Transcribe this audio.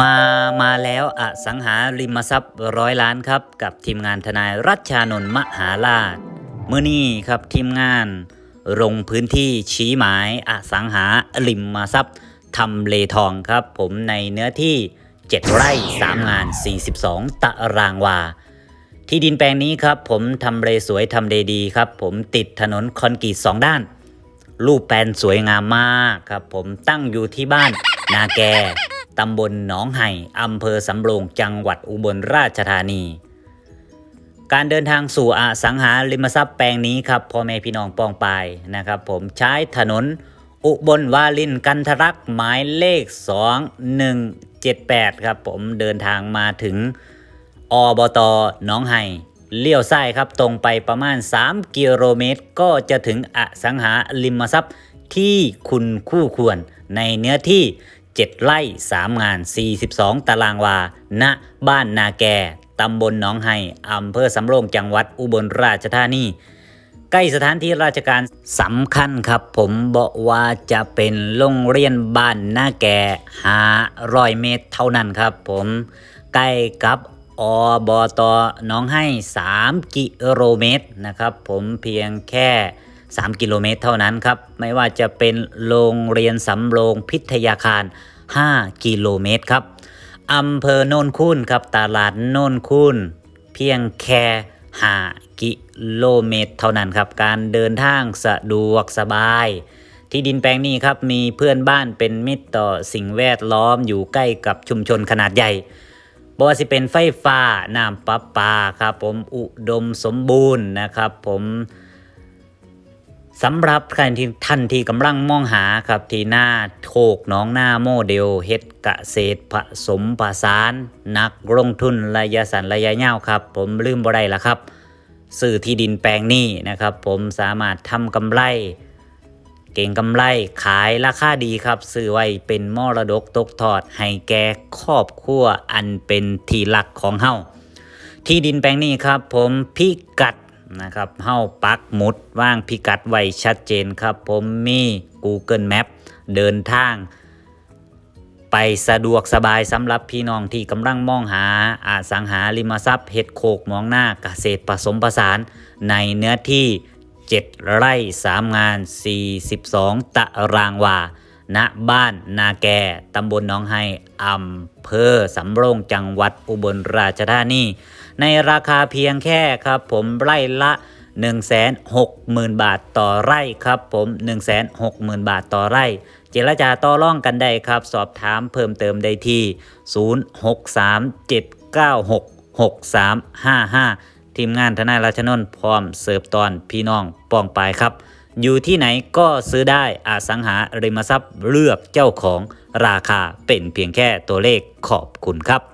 มามาแล้วอสังหาริมทรัพย์ร้อยล้านครับ กับทีมงานทนายรัชชานนท์มหาราชเมื่อนี้ครับทีมงานลงพื้นที่ชี้หมายอสังหาริมทรัพย์ทำเลทองครับ ผมในเนื้อที่ 7 ไร่ 3 งาน 42 ตารางวา ที่ดินแปลงนี้ครับ ผมทำเลสวยทำเลดีครับ ผมติดถนนคอนกรีตสองด้าน รูปแปลนสวยงามมากครับ ผมตั้งอยู่ที่บ้านนาแก ตำบลหนองไห่อำเภอสำโรงจังหวัดอุบลราชธานี การเดินทางสู่อสังหาริมทรัพย์แปลงนี้ครับพ่อแม่พี่น้องปองปายนะครับ ผมใช้ถนนอุบลวาลินกันทรักหมายเลข 2178 ครับ ผมเดินทางมาถึงอบตหนองไห่เลี้ยวซ้ายครับตรงไปประมาณ 3 กิโลเมตร ก็จะถึงอสังหาริมทรัพย์ที่คุณคู่ควรในเนื้อที่ 7 ไร่ 3 งาน 42 ตารางวา ณ บ้านนาแก่ ตำบลหนองไห่อำเภอสำโรงจังหวัดอุบลราชธานี ใกล้สถานที่ราชการสำคัญครับ ผมบอกว่าจะเป็นโรงเรียนบ้านนาแก่หาร้อยเมตรเท่านั้นครับ ผมใกล้กับอบตน้องให้ 3 กิโลเมตรนะครับ ผมเพียงแค่ 3 กิโลเมตรเท่านั้นครับ ไม่ว่าจะเป็นโรงเรียนสำโรงพิทยาคาร 5 กิโลเมตรครับอำเภอโนนคูนครับตลาดโนนคูนเพียงแค่5กิโลเมตรเท่านั้นครับ การเดินทางสะดวกสบาย ที่ดินแปลงนี้ครับมีเพื่อนบ้านเป็นมิตรต่อสิ่งแวดล้อมอยู่ใกล้กับชุมชนขนาดใหญ่บว่าสิเป็นไฟฟ้าน้ำประปาครับผมอุดมสมบูรณ์นะครับ ผม สำหรับใครที่ท่านที่กำลังมองหาครับที่หน้าโคกน้องหน้าโมเดลเฮ็ดเกษตรผสมผสาน นักลงทุนระยะสั้นระยะยาวครับ ผมลืมบ่ได้ละครับซื้อที่ดินแปลงนี้นะครับ ผมสามารถทำกำไร เก่งกำไรขายราคาดีครับ ซื้อไว้เป็นมรดกตกทอด ให้แก่ครอบครัวอันเป็นที่รักของเฮาที่ดินแปลงนี้ครับ ผมพิกัด นะครับเฮาปักหมุดว่างพิกัดไว้ชัดเจนครับผมมี Google Map เดินทาง ไปสะดวกสบายสำหรับพี่น้องที่กำลังมองหาอาสังหาริมทรัพย์เฮ็ดโคกมองหน้าเกษตรผสมผสาน ในเนื้อที่ 7 ไร่ 3 งาน 42 ตารางวา ณบ้านนาแกตำบลหนองไฮอำเภอสำโรงจังหวัดอุบลราชธานี ในราคาเพียงแค่ครับ ผมไร่ละ 160,000 บาทต่อไร่ครับ ผม 160,000 บาทต่อไร่ เจรจาต่อร่องกันได้ครับ สอบถามเพิ่มเติมได้ที่ 0637966355 ทีมงานทนายราชนนท์พร้อมเสิร์ฟตอนพี่น้องป้องปายครับ อยู่ที่ไหนก็ซื้อได้อสังหาริมทรัพย์เลือกเจ้าของราคาเป็นเพียงแค่ตัวเลขขอบคุณครับ